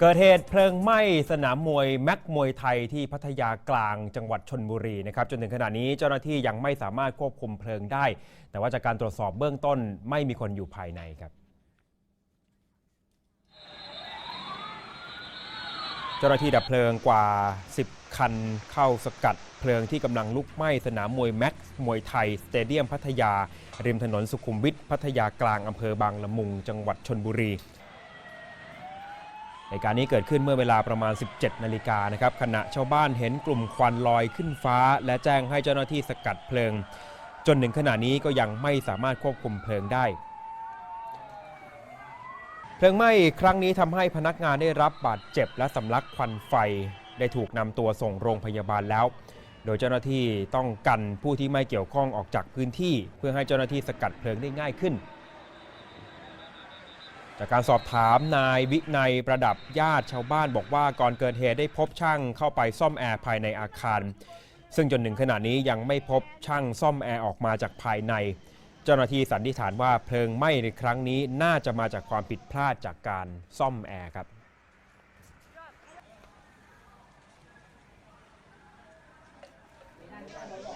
เกิดเหตุเพลิงไหม้สนามมวยแม็กมวยไทยที่พัทยากลางจังหวัดชนบุรีนะครับจนถึงขณะนี้เจ้าหน้าที่ยังไม่สามารถควบคุมเพลิงได้ แต่ว่าจากการตรวจสอบเบื้องต้นไม่มีคนอยู่ภายในครับ เจ้าหน้าที่ดับเพลิงกว่า 10 คันเข้าสกัดเพลิงที่กำลังลุกไหม้สนามมวยแม็กมวยไทยสเตเดียมพัทยา ริมถนนสุขุมวิทพัทยากลางอำเภอบางละมุง จังหวัดชนบุรี เหตุการณ์นี้เกิดขึ้นเมื่อเวลาประมาณ 17 นาฬิกานะครับขณะชาวบ้านเห็นกลุ่มควันลอยขึ้นฟ้า และแจ้งให้เจ้าหน้าที่สกัดเพลิง จนถึงขณะนี้ก็ยังไม่สามารถควบคุมเพลิงได้ เพลิงไหม้ครั้งนี้ทำให้พนักงานได้รับบาดเจ็บและสำลักควันไฟ ได้ถูกนำตัวส่งโรงพยาบาลแล้ว โดยเจ้าหน้าที่ต้องกันผู้ที่ไม่เกี่ยวข้องออกจากพื้นที่ เพื่อให้เจ้าหน้าที่สกัดเพลิงได้ง่ายขึ้น จากการสอบถามนายวินัยประดับญาติชาวบ้านบอกว่าก่อนเกิดเหตุได้พบช่างเข้าไปซ่อมแอร์ภายในอาคาร ซึ่งจนถึงขณะนี้ยังไม่พบช่างซ่อมแอร์ออกมาจากภายใน เจ้าหน้าที่สันนิษฐานว่าเพลิงไหม้ในครั้งนี้น่าจะมาจากความผิดพลาดจากการซ่อมแอร์ครับเ